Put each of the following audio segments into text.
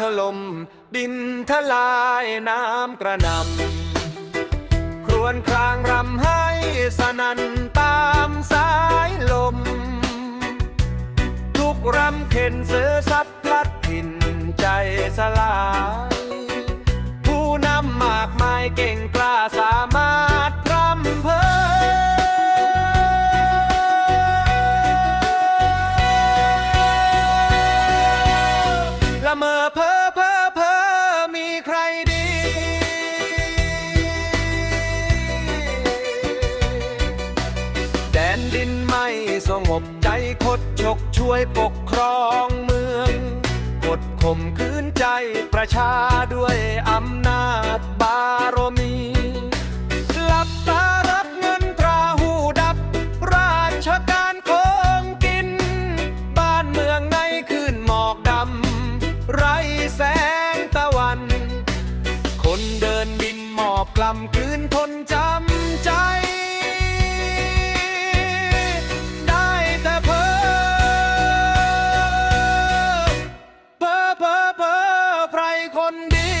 ถล่มดินทลายน้ำกระนำครวนครางรำให้สนันตามสายลม ทุกรำเข็นเสือ ละเมอเพ้อเพ้อเพ้อมีใครดี แดนดินไม่สงบใจคดชกช่วยปกครองเมือง กดข่มขืนใจประชาด้วยอำนาจบาร คนเดินบินหมอบกลำคืนทนจำใจ ได้แต่เพ้อเพ้อเพ้อเพ้อใครคนดี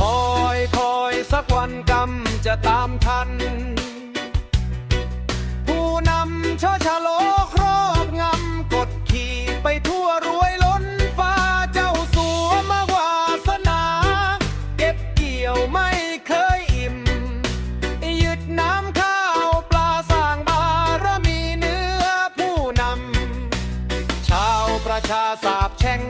คอยคอยสักวันกรรมจะตามทัน เชอชะโลครอบงำกดขี่ไปทั่วรวยล้นฟ้าเจ้าสัวมาวาสนา เก็บเกี่ยวไม่เคยอิ่ม ยึดน้ำข้าวปลาสร้างบารมีเนื้อผู้นำ ชาวประชาสาบแช่ง